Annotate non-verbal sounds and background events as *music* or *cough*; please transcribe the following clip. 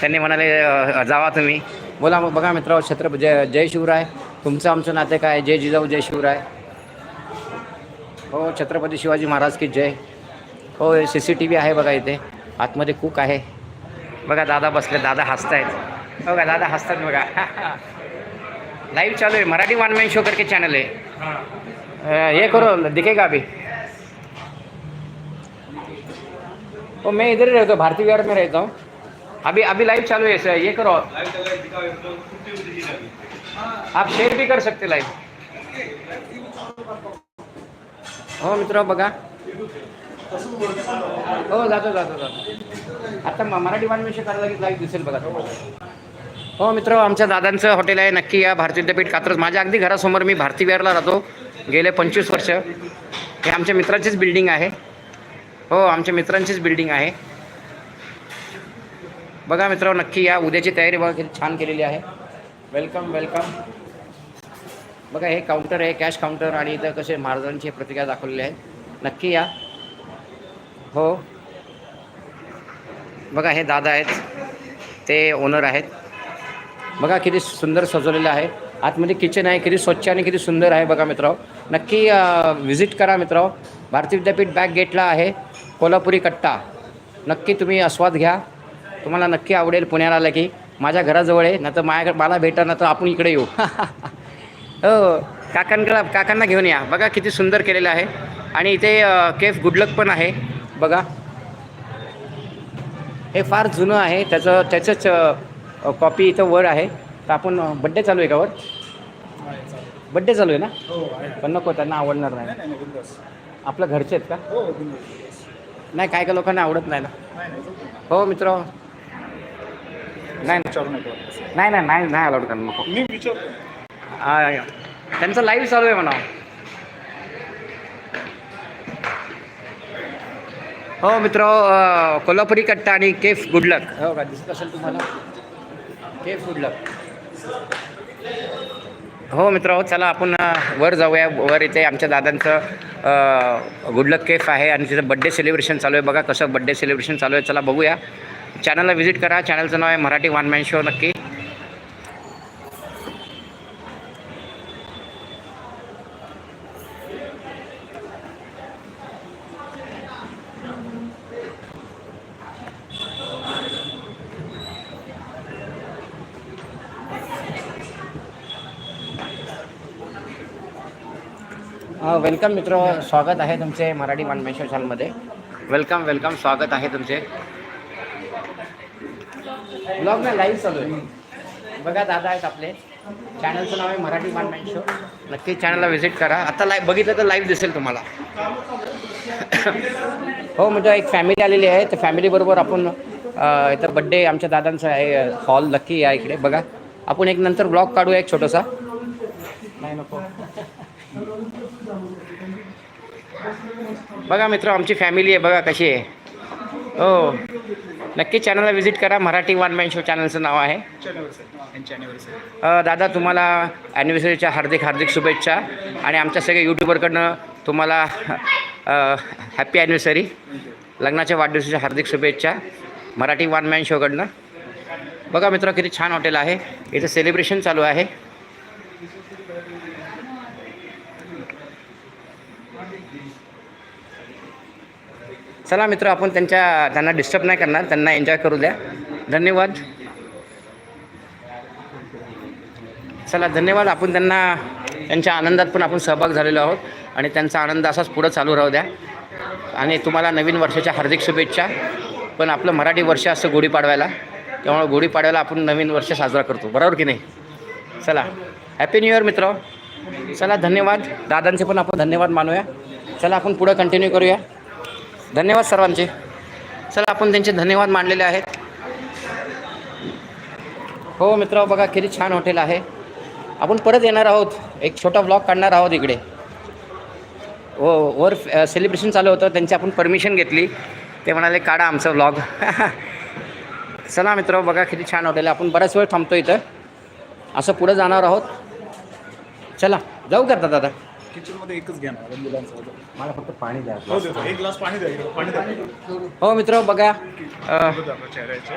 त्यांनी म्हणाले जावा तुम्ही. बोला मग बघा मित्र छत्रपती जय जय शिवराय. तुमचं आमचं नाते काय? जय जिजाऊ जय शिवराय. हो छत्रपती शिवाजी महाराज की जय. हो सी सी टी व्ही आहे बघा इथे. आतमध्ये कुक आहे. बघा दादा बसले दादा हसतायत. बघा दादा हसतात बघा. *laughs* लाईव्ह चालू आहे. मराठी वन मॅन शो करके चॅनल आहे. हे करो दिखेगा अभी. हो मैं इधर ही रहता हूँ भारतीय विहार में रहता हूँ. अभी अभी लाइव चालू है सर ये करो. आप शेअर भी कर सकते लाईव्ह हो मित्र बघा. हो जातो जातो जातो. आता मराठी वाणविषय करायला की लाईव्ह दिसेल बघा. हो मित्र आमच्या दादांचं हॉटेल आहे. नक्की या भारती विद्यापीठ कात्रज. माझ्या अगदी घरासमोर मी भारती विहारला राहतो. गेले पंचवीस वर्ष. हे आमच्या मित्राचीच बिल्डिंग आहे. हो आमच्या मित्रांचीच बिल्डिंग आहे. बघा मित्र नक्की या उद्याची तयारी बघा किती छान केलेली आहे. वेलकम वेलकम बघा हे काउंटर आहे कॅश काउंटर आणि इथं कसे महाराजांची प्रतिक्रिया दाखवलेली आहे. नक्की या. हो. बघा हे दादा आहेत. ते ओनर आहेत. बघा किती सुंदर सजवलेलं आहे. आतमध्ये किचन आहे किती स्वच्छ आणि किती सुंदर आहे बघा मित्रांनो. नक्की व्हिजिट करा मित्रांनो. भारती विद्यापीठ बॅक गेटला आहे. कोल्हापुरी कट्टा. नक्की तुम्ही आस्वाद घ्या. तुम्हाला नक्की आवडेल पुण्याला आलं की. माझ्या घराजवळ आहे ना तर माझ्या मला भेटा ना तर आपण इकडे येऊ. *laughs* हो काकांकडे काकांना घेऊन या. बघा किती सुंदर केलेलं आहे. आणि इथे केफ गुडलक पण आहे. बघा. हे फार जुनं आहे. त्याचं त्याचंच कॉपी इथं वर आहे. तर आपण बड्डे चालू आहे का वर? बड्डे चालू आहे ना? हो पण नको त्यांना आवडणार नाही. नाही नाही आपलं घरचे आहेत का? हो नाही काय काय लोकांना आवडत नाही ना? नाही नाही. हो मित्र. नाही विचारू नाही नाही नाही नाही अलाउड करणं नको. मी विचारतो. हा, त्यांचं लाईव्ह चालू आहे म्हणा हो मित्र कोल्हापुरी कट्टा आणि केफ गुडलक हो का? दिसत असेल तुम्हाला? केफ गुडलक हो मित्र चला आपण वर जाऊया. वर इथे आमच्या दादांचं गुडलक केफ आहे आणि तिथं बड्डे सेलिब्रेशन चालू आहे. बघा कसं बड्डे सेलिब्रेशन चालू आहे. चला बघूया. चॅनलला व्हिजिट करा. चॅनलचं नाव आहे मराठी वन मॅन शो नक्की. वेलकम मित्र स्वागत आहे तुमचे मराठी वन मॅन शो चॅनलमध्ये वेलकम वेलकम स्वागत आहे तुमचे. ब्लॉग ना लाईव्ह चालू आहे. बघा दादा आहेत आपले. चॅनलचं नाव आहे मराठी वन मॅन शो नक्की चॅनलला व्हिजिट करा. आता लाईव्ह बघितलं तर लाईव्ह दिसेल तुम्हाला. *coughs* हो म्हणजे एक फॅमिली आलेली आहे. तर फॅमिलीबरोबर आपण इथं बड्डे आमच्या दादांचा आहे हॉल नक्की या इकडे. बघा आपण एक नंतर ब्लॉग काढूया एक छोटासा. नाही नको. बघा मित्र आमची फॅमिली आहे. बघा कशी आहे. हो. नक्की चॅनलला व्हिजिट करा. मराठी वन मॅन शो चॅनलचं नाव आहे. दादा तुम्हाला ॲनिव्हर्सरीच्या हार्दिक हार्दिक शुभेच्छा. आणि आमच्या सगळ्या यूट्यूबरकडनं तुम्हाला हॅपी ॲनिव्हर्सरी लग्नाच्या वाढदिवसाच्या हार्दिक शुभेच्छा. मराठी वन मॅन शोकडनं बघा मित्र किती छान हॉटेल आहे. इथं सेलिब्रेशन चालू आहे. चला मित्र आपण त्यांच्या त्यांना डिस्टर्ब नाही करणार. त्यांना एन्जॉय करू द्या. धन्यवाद. चला धन्यवाद. आपण त्यांना त्यांच्या आनंदात पण आपण सहभाग झालेलो आहोत. आणि त्यांचा आनंद असाच पुढं चालू राहू द्या. आणि तुम्हाला नवीन वर्षाच्या हार्दिक शुभेच्छा. पण आपलं मराठी वर्ष असतं गुढीपाडव्याला त्यामुळे गुढीपाडव्याला आपण नवीन वर्ष साजरा करतो. बरोबर की नाही? चला. हॅपी न्यू इयर मित्र. चला धन्यवाद. दादांचे पण आपण धन्यवाद मानूया. चला आपण पुढं कंटिन्यू करूया. धन्यवाद सर्वांचे. चला आपण त्यांचे धन्यवाद मानलेले आहेत. हो मित्र बघा किती छान हॉटेल आहे. आपण परत येणार आहोत. एक छोटा ब्लॉग काढणार आहोत इकडे. हो वर सेलिब्रेशन चालू होतं. त्यांची आपण परमिशन घेतली. ते म्हणाले काढा आमचा ब्लॉग *laughs* चला मित्र बघा किती छान हॉटेल आहे. आपण बराच वेळ थांबतो इथं. असं पुढं जाणार आहोत. चला जाऊ करता दादा. किचनमध्ये एकच घ्या ना मुलांचं मला फक्त पाणी द्या. हो देतो. एक ग्लास पाणी द्या. पाणी द्या. हो मित्र बघा. अ, चेहऱ्याचे.